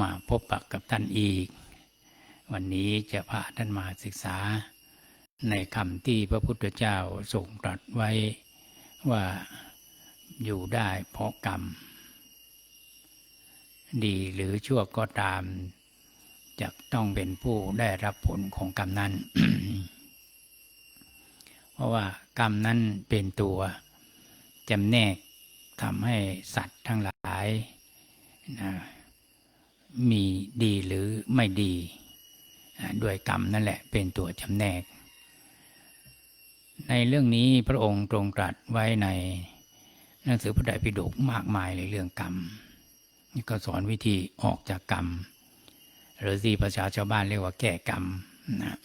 มาพบปะกับท่านอีก วันนี้จะพาท่านมาศึกษา ในคำที่พระพุทธเจ้าทรงตรัสไว้ว่าอยู่ได้เพราะกรรม ดีหรือชั่วก็ตาม จะต้องเป็นผู้ได้รับผลของกรรมนั้น เพราะว่ากรรมนั้นเป็นตัวจำแนกทำให้สัตว์ทั้งหลาย นะมีดีหรือไม่ดีด้วยกรรมนั่นแหละเป็นตัวจำแนก ในเรื่องนี้พระองค์ตรงตรัสไว้ในหนังสือพระไตรปิฎกมากมายเลยเรื่องกรรมนี่ก็สอนวิธีออกจากกรรม หรือที่ภาษาชาวบ้านเรียกว่าแก้กรรมนะ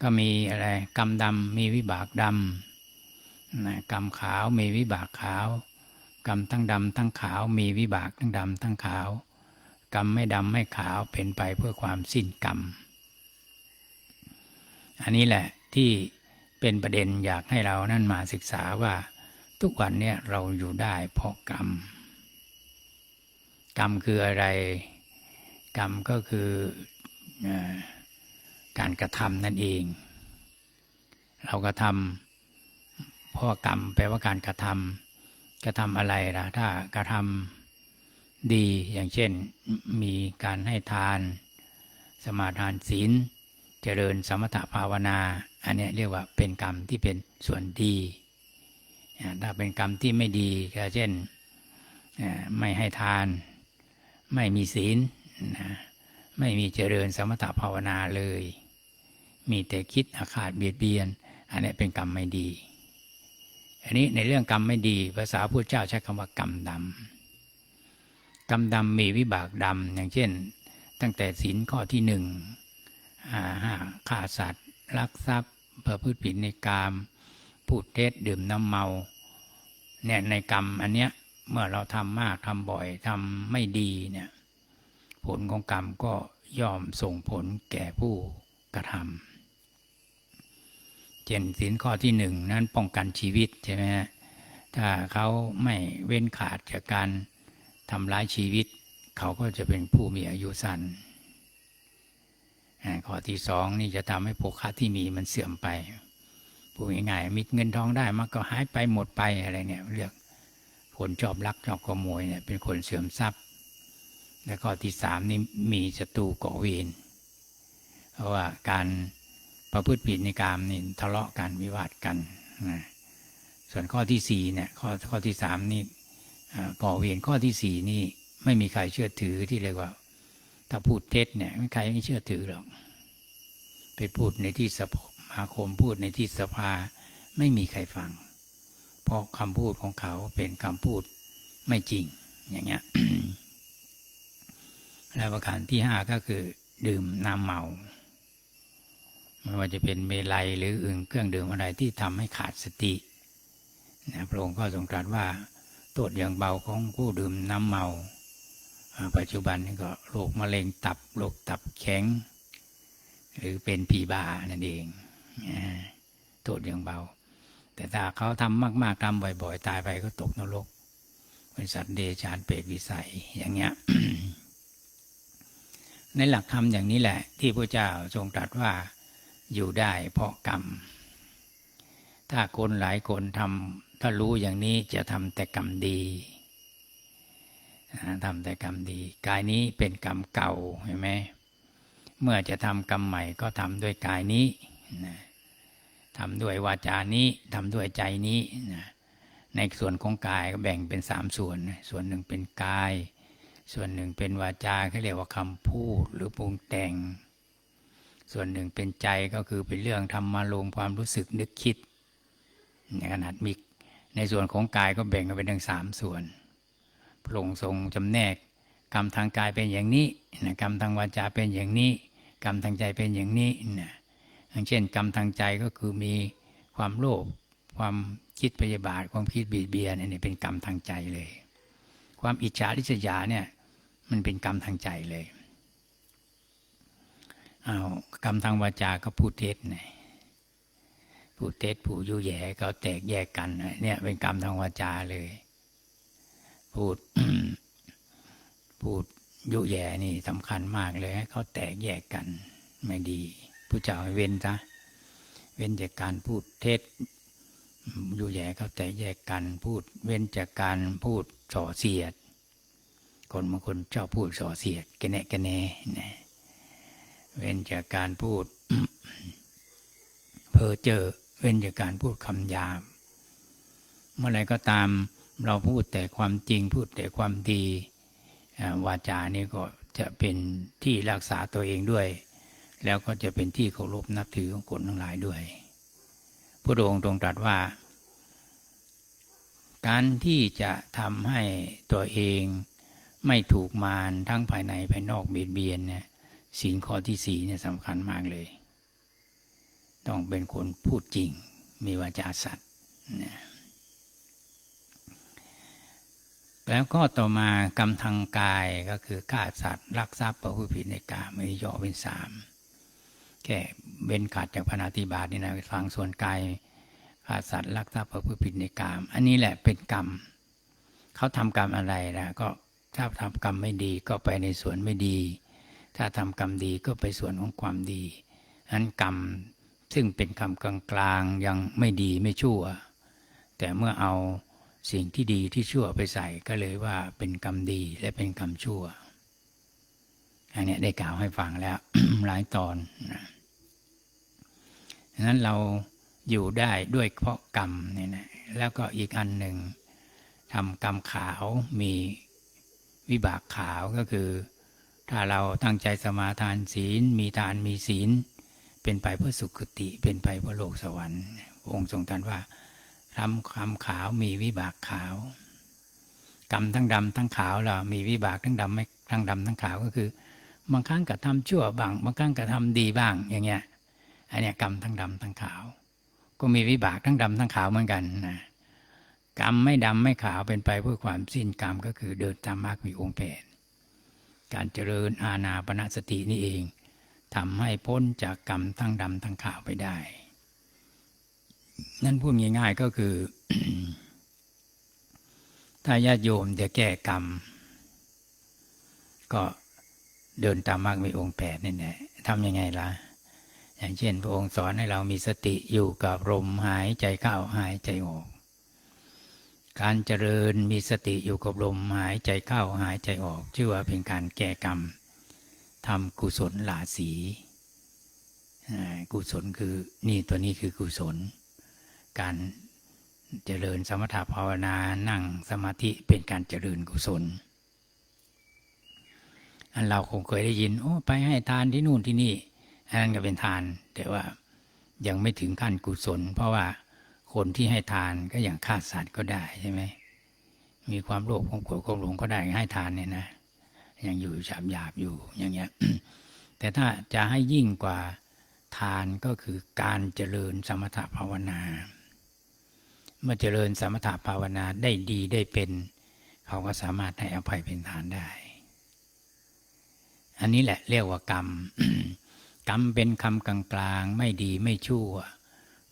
ก็มีอะไรกรรมดำมีวิบากดำนะกรรมขาวมีวิบากขาว กรรมทั้งดำทั้งขาวมีวิบากทั้งดำทั้งขาว กรรมไม่ดำไม่ขาวเป็นไปเพื่อความสิ้นกรรม อันนี้แหละที่เป็นประเด็นอยากให้เรานั่นมาศึกษาว่า ทุกวันเนี่ยเราอยู่ได้เพราะกรรม กรรมคืออะไร กรรมก็คืออการกระทำนั่นเอง เรากระทำเพราะว่ากรรมแปลว่าการกระทำ กระทำอะไรล่ะ ถ้ากระทำดีอย่างเช่น มีการให้ทาน สมาทานศีล เจริญสมถภาวนา อันนี้เรียกว่าเป็นกรรมที่เป็นส่วนดี ถ้าเป็นกรรมที่ไม่ดีก็เช่นไม่ให้ทาน ไม่มีศีล ไม่มีเจริญสมถภาวนาเลย มีแต่คิดอาฆาตเบียดเบียน อันนี้เป็นกรรมไม่ดี อันนี้ในเรื่องกรรมไม่ดี ภาษาพุทธเจ้าใช้คำว่ากรรมดำกรรมดำมีวิบากดำอย่างเช่น ตั้งแต่ศีลข้อที่หนึ่งอ่าห้าฆ่าสัตว์ลักทรัพย์ประพฤติผิดในกามพูดเท็จดื่มน้ำเมาเนี่ยในกรรมอันเนี้ยเมื่อเราทำมากทำบ่อยทำไม่ดีเนี่ยผลของกรรมก็ย่อมส่งผลแก่ผู้กระทำ เช่นศีลข้อที่หนึ่งนั้นป้องกันชีวิตใช่ไหมฮะถ้าเขาไม่เว้นขาดจากการทำร้ายชีวิต เขาก็จะเป็นผู้มีอายุสั้นข้อที่สองนี่จะทำให้โภคะที่มีมันเสื่อมไปพูดง่ายๆมีเงินทองได้มันก็หายไปหมดไปอะไรเนี่ยเรียกคนชอบลักชอบขโมยเนี่ยเป็นคนเสื่อมทรัพย์ และข้อที่สามนี่มีศัตรูก่อเวรเพราะว่าการ ประพฤติผิดในกามนี่ทะเลาะกันวิวาทกันนะส่วนข้อที่สี่เนี่ยข้อข้อที่สามนี่เอ่อก่อเวรข้อที่สี่นี่ไม่มีใครเชื่อถือที่เรียกว่า ถ้าพูดเท็จเนี่ยไม่ใครไม่เชื่อถือหรอกไปพูดในที่สภาคมพูดในที่สภา ไม่มีใครฟัง เพราะคำพูดของเขาเป็นคำพูดไม่จริงอย่างเงี้ยและประการที่ห้าก็คือ ดื่มน้ำเมา ไม่ว่าจะเป็นเมลัยหรืออื่นเครื่องดื่มอะไรที่ทำให้ขาดสตินะพระองค์ก็ทรงตรัสว่าโทษอย่างเบาของผู้ดื่มน้ำเมา ปัจจุบันนี้ก็โรคมะเร็งตับโรคตับแข็ง หรือเป็นผีบานั่นเองโทษอย่างเบา แต่ถ้าเขาทำมากๆทำบ่อยๆ ตายไปก็ตกนรกเป็นสัตว์เดชานเปรตวิสัยอย่างเงี้ยในหลักธรรมอย่างนี้แหละ ที่พระเจ้าทรงตรัสว่า อยู่ได้เพราะกรรม ถ้าคนหลายคนทำถ้ารู้อย่างนี้จะทำแต่กรรมดีทำแต่กรรมดี กายนี้เป็นกรรมเก่าเห็นไหมเมื่อจะทำกรรมใหม่ก็ทำด้วยกายนี้นะทำด้วยวาจานี้ทำด้วยใจนี้นะในส่วนของกายก็แบ่งเป็นสามส่วน ส่วนหนึ่งเป็นกาย ส่วนหนึ่งเป็นวาจาเขาเรียกว่าคำพูดหรือปรุงแต่ง ส่วนหนึ่งเป็นใจก็คือเป็นเรื่องทำมาลงความรู้สึกนึกคิดในขนาดมีในส่วนของกายก็แบ่งกันเป็นทั้งสามส่วนพระองค์ทรงจำแนก กรรมทางกายเป็นอย่างนี้นะกรรมทางวาจาเป็นอย่างนี้ กรรมทางใจเป็นอย่างนี้นะอย่างเช่น กรรมทางใจก็คือมีความโลภความคิดพยาบาทความคิดบีดเบียนอันนี้เป็นกรรมทางใจเลย ความอิจฉาริษยาเนี่ยมันเป็นกรรมทางใจเลย เอากรรมทางวาจาก็พูดเท็จไงพูดเท็จผู้ยุแย่ก็แตกแยกกัน เนี่ย เป็นกรรมทางวาจาเลย พูดพูดยุแย่นี่สำคัญมากเลยเขาแตกแยกกันไม่ดีผู้เจ้าให้เว้นซะเว้นจากการพูดเท็จยุแย่เขาแตกแยกกัน พูดเว้นจากการพูดส่อเสียด คนบางคนชอบพูดส่อเสียดกแนะกระแนนะ เว้นจากการพูด เพ้อเจอเว้นจากการพูดคำหยาบเมื่อไรก็ตามเราพูดแต่ความจริงพูดแต่ความดีวาจานี่ก็จะเป็นที่รักษาตัวเองด้วย แล้วก็จะเป็นที่เคารพนับถือของคนทั้งหลายด้วย พระองค์ทรงตรัสว่า การที่จะทำให้ตัวเองไม่ถูกมารทั้งภายในภายนอกเบียดเบียนเนี่ย สิ่ข้อที่สี่เนี่ยสำคัญมากเลย ต้องเป็นคนพูดจริง มีวาจาสัตย์นะแล้วก็ต่อมากรรมทางกายก็คือฆ่าสัตว์ลักทรัพย์ประพฤติผิดในกามไม่ย่อเป็นสามแค่เว้นขาดจากพนาธิบาตนี่นะฟังส่วนกายฆ่าสัตว์ลักทรัพย์ประพฤติผิดในกาม อันนี้แหละเป็นกรรมเขาทำกรรมอะไรนะก็ถ้าทำกรรมไม่ดีก็ไปในส่วนไม่ดี ถ้าทำกรรมดีก็ไปส่วนของความดีอันกรรมซึ่งเป็นคำกลางๆยังไม่ดีไม่ชั่ว แต่เมื่อเอาสิ่งที่ดีที่ชั่วไปใส่ก็เลยว่าเป็นกรรมดีและเป็นกรรมชั่ว อันนี้ได้กล่าวให้ฟังแล้วหลายตอนนะฉะนั้นเราอยู่ได้ด้วยเพราะกรรมเนี่ยนะแล้วก็อีกอันหนึ่งทำกรรมขาวมีวิบากขาวก็คือ ถ้าเราตั้งใจสมาทานศีล มีทานมีศีล เป็นไปเพื่อสุขติ เป็นไปเพื่อโลกสวรรค์ องค์ทรงตรัสว่าทำความขาวมีวิบากขาว กรรมทั้งดำทั้งขาวเรามีวิบากทั้งดำไม่ทั้งดำทั้งขาวก็คือบางครั้งกระทำชั่วบ้างบางครั้งกระทำดีบ้างอย่างเงี้ยอันเนี้ยกรรมทั้งดำทั้งขาว ก็มีวิบากทั้งดำทั้งขาวเหมือนกันนะกรรมไม่ดำไม่ขาวเป็นไปเพื่อความสิ้นกรรมก็คือเดินตามมรรคมีองค์แปด การเจริญอาณาปณสตินี่เองทำให้พ้นจากกรรมทั้งดำทั้งขาวไปได้ นั่นพูดง่ายๆก็คือ ถ้าญาติโยมจะแก้กรรม ก็เดินตามมรรคมีองค์แปดนี่แหละทำยังไงล่ะ อย่างเช่นพระองค์สอนให้เรามีสติอยู่กับลมหายใจเข้าหายใจออก การเจริญมีสติอยู่กับลมหายใจเข้าหายใจออก ชื่อว่าเป็นการแก้กรรมทำกุศลหลาสีกุศลคือนี่ตัวนี้คือกุศล การเจริญสมถภาวนานั่งสมาธิเป็นการเจริญกุศล อันเราคงเคยได้ยิน โอ้ไปให้ทานที่นู่นที่นี่ อันนั้นก็เป็นทาน แต่ว่ายังไม่ถึงขั้นกุศล เพราะว่า คนที่ให้ทานก็อย่างฆ่าสัตว์ก็ได้ใช่ไหม มีความโลภความโกรธความหลงก็ได้ให้ทานเนี่ยนะ ยังอยู่ฉาบหยาบอยู่อย่างเงี้ย แต่ถ้าจะให้ยิ่งกว่าทานก็คือการเจริญสมถภาวนา เมื่อเจริญสมถภาวนาได้ดีได้เป็น เขาก็สามารถให้อภัยเป็นทานได้ อันนี้แหละเรียกว่ากรรม กรรมเป็นคำกลางๆ ไม่ดีไม่ชั่ว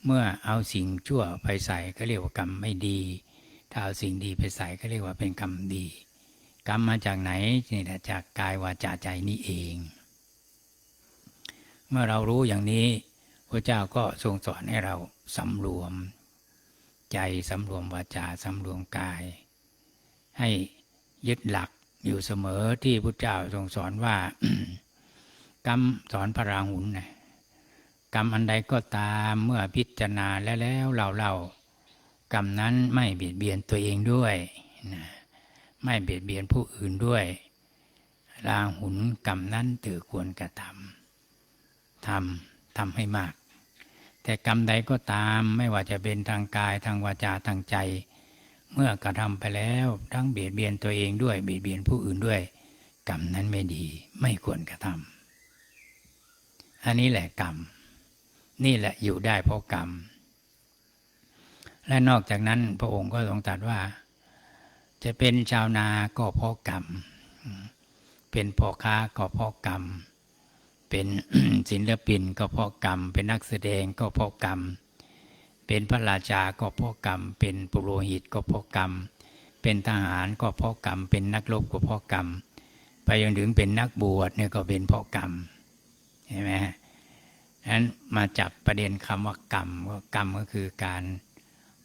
เมื่อเอาสิ่งชั่วไปใส่ก็เรียกว่ากรรมไม่ดี ถ้าเอาสิ่งดีไปใส่ก็เรียกว่าเป็นกรรมดี กรรมมาจากไหนนี่แหละจากกายวาจาใจนี่เอง เมื่อเรารู้อย่างนี้พระเจ้าก็ทรงสอนให้เราสำรวม ใจสำรวมวาจาสำรวมกาย ให้ยึดหลักอยู่เสมอที่พระเจ้าทรงสอนว่ากรรมสอนพระราหุลนะ กรรมอันใดก็ตามเมื่อพิจารณาแล้วแล้วเราเรากรรมนั้นไม่เบียดเบียนตัวเองด้วยนะไม่เบียดเบียนผู้อื่นด้วยราหุลกรรมนั้นถือควรกระทำทำทำให้มาก แต่กรรมใดก็ตามไม่ว่าจะเป็นทางกายทางวาจาทางใจ เมื่อกระทำไปแล้วทั้งเบียดเบียนตัวเองด้วยเบียดเบียนผู้อื่นด้วย กรรมนั้นไม่ดีไม่ควรกระทำอันนี้แหละกรรม นี่แหละอยู่ได้เพราะกรรม และนอกจากนั้นพระองค์ก็ทรงตรัสว่า จะเป็นชาวนาก็เพราะกรรม เป็นพ่อค้าก็เพราะกรรม เป็นศิลปินก็เพราะกรรม เป็นนักแสดงก็เพราะกรรม เป็นพระราชาก็เพราะกรรม เป็นปุโรหิตก็เพราะกรรม เป็นทหารก็เพราะกรรม เป็นนักรบก็เพราะกรรม ไปจนถึงเป็นนักบวชเนี่ยก็เป็นเพราะกรรม เห็นไหมฮะ นั้นมาจับประเด็นคำว่ากรรมว่ากรรมก็คือการ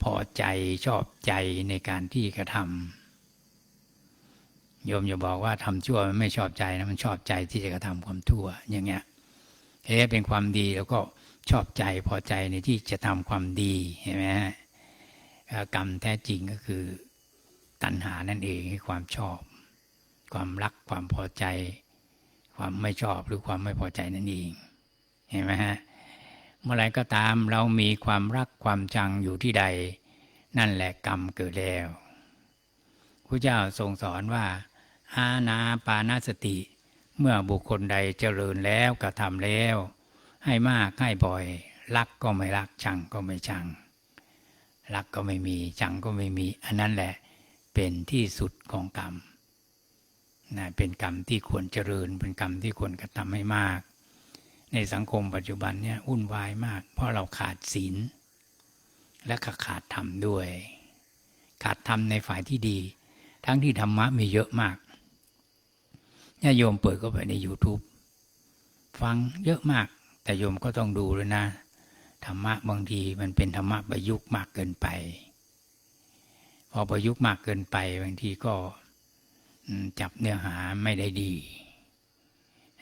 พอใจชอบใจในการที่กระทำโยมอย่าบอกว่าทำชั่วมันไม่ชอบใจนะมันชอบใจที่จะกระทำความชั่วอย่างเงี้ยเฮ้เป็นความดีแล้วก็ชอบใจพอใจในที่จะทำความดีเห็นไหมฮะกรรมแท้จริงก็คือตัณหานั่นเองคือความชอบ ความรักความพอใจ ความไม่ชอบหรือความไม่พอใจนั่นเอง เห็นไหมฮะเมื่อไรก็ตามเรามีความรักความจังอยู่ที่ใด นั่นแหละกรรมเกิดแล้วพระเจ้าทรงสอนว่า อาณาปานาสติ เมื่อบุคคลใดเจริญแล้วกระทำแล้ว ให้มากให้บ่อย รักก็ไม่รักชังก็ไม่ชัง รักก็ไม่มีชังก็ไม่มี อันนั้นแหละเป็นที่สุดของกรรมนะเป็นกรรมที่ควรเจริญเป็นกรรมที่ควรกระทำให้มาก ในสังคมปัจจุบันเนี่ยวุ่นวายมาก เพราะเราขาดศีล และก็ขาดธรรมด้วย ขาดธรรมในฝ่ายที่ดี ทั้งที่ธรรมะมีเยอะมากญาโยมเปิดเข้าไปใน YouTube ฟังเยอะมาก แต่โยมก็ต้องดูเลยนะ ธรรมะบางทีมันเป็นธรรมะประยุกต์มากเกินไป พอประยุกต์มากเกินไปบางทีก็จับเนื้อหาไม่ได้ดี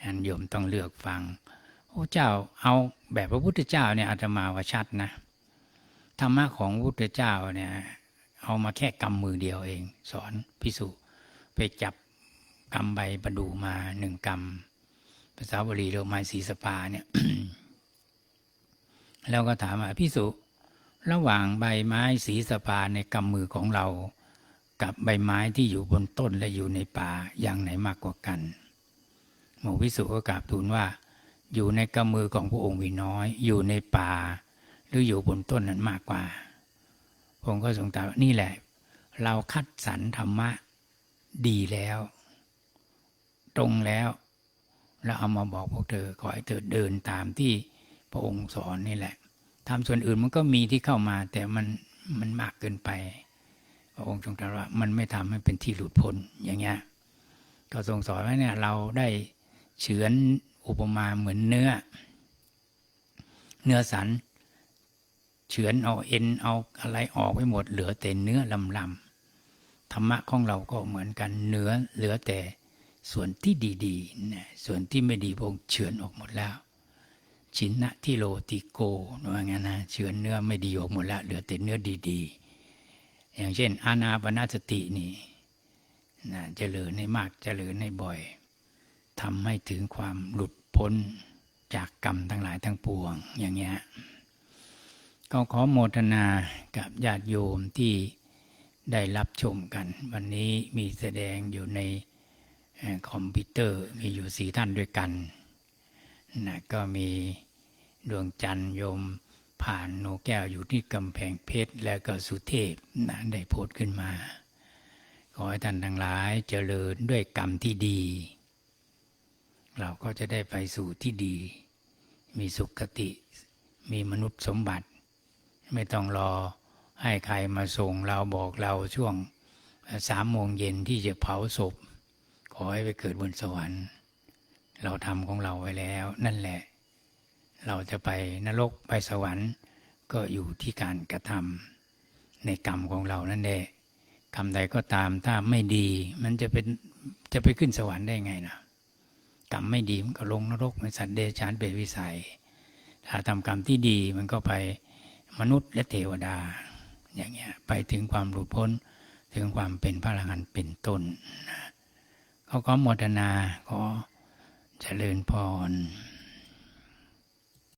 อันโยมต้องเลือกฟัง โอ้เจ้าเอาแบบพระพุทธเจ้าเนี่ยอาตมาว่าชัดนะธรรมะของพระพุทธเจ้าเนี่ยเอามาแค่กำมือเดียวเอง สอนพิสุไปจับกำใบประดูมาหนึ่งกำภาษาบาลีเรียกไม้สีสปาเนี่ยแล้วก็ถามว่าพิสุระหว่างใบไม้สีสปาในกำมือของเรา กับใบไม้ที่อยู่บนต้นและอยู่ในป่าอย่างไหนมากกว่ากัน หมู่พิสุก็กราบทูลว่า อยู่ในกำมือของพระองค์มีน้อย อยู่ในป่า หรืออยู่บนต้นนั้นมากกว่า ผมก็ทรงตรัสว่านี่แหละ เราคัดสรรธรรมะดีแล้ว ตรงแล้ว แล้วเอามาบอกพวกเธอขอให้เธอเดินตามที่พระองค์สอนนี่แหละทำส่วนอื่นมันก็มีที่เข้ามา แต่มันมันมากเกินไป พระองค์ทรงตรัสว่ามันไม่ทำให้เป็นที่หลุดพ้นอย่างเงี้ยก็ทรงสอนว่าเนี่ยเราได้เฉือน อุปมาเหมือนเนื้อ เนื้อสัน เฉือนเอาเอ็นเอาอะไรออกไปหมด เหลือแต่เนื้อลำลำธรรมะของเราก็เหมือนกันเนื้อเหลือแต่ส่วนที่ดีๆนะส่วนที่ไม่ดีพงเฉือนออกหมดแล้ว ชินนะที่โลติโกว่างั้นนะเฉือนเนื้อไม่ดีออกหมดแล้ว เหลือแต่เนื้อดีๆ อย่างเช่น อานาปนาสตินี่นะเจริญให้มากเจริญให้บ่อย ทำให้ถึงความหลุดพ้นจากกรรมทั้งหลายทั้งปวงอย่างเงี้ยก็ขอโมทนากับญาติโยมที่ได้รับชมกัน วันนี้มีแสดงอยู่ในคอมพิวเตอร์มีอยู่สี่ท่านด้วยกันนะก็มีดวงจันทร์โยมผ่านโนแก้วอยู่ที่กำแพงเพชร แล้วก็สุเทพนะได้โพสต์ขึ้นมา ขอให้ท่านทั้งหลายเจริญด้วยกรรมที่ดี เราก็จะได้ไปสู่ที่ดี มีสุขติ มีมนุษย์สมบัติ ไม่ต้องรอให้ใครมาส่งเราบอกเราช่วงสามโมงเย็นที่จะเผาศพ ขอให้ไปเกิดบนสวรรค์ เราทำของเราไว้แล้ว นั่นแหละ เราจะไปนรกไปสวรรค์ ก็อยู่ที่การกระทำในกรรมของเรานั่นแหละกรรมใดก็ตามถ้าไม่ดี มันจะเป็นจะไปขึ้นสวรรค์ได้ไงนะ กรรมไม่ดีมันก็ลงนรกเป็นสัตว์เดชานเปรตวิสัย ถ้าทำกรรมที่ดีมันก็ไปมนุษย์และเทวดา อย่างเงี้ยไปถึงความหลุดพ้นถึงความเป็นพระอรหันต์เป็นต้นเขาก็โมทนาขอเจริญพร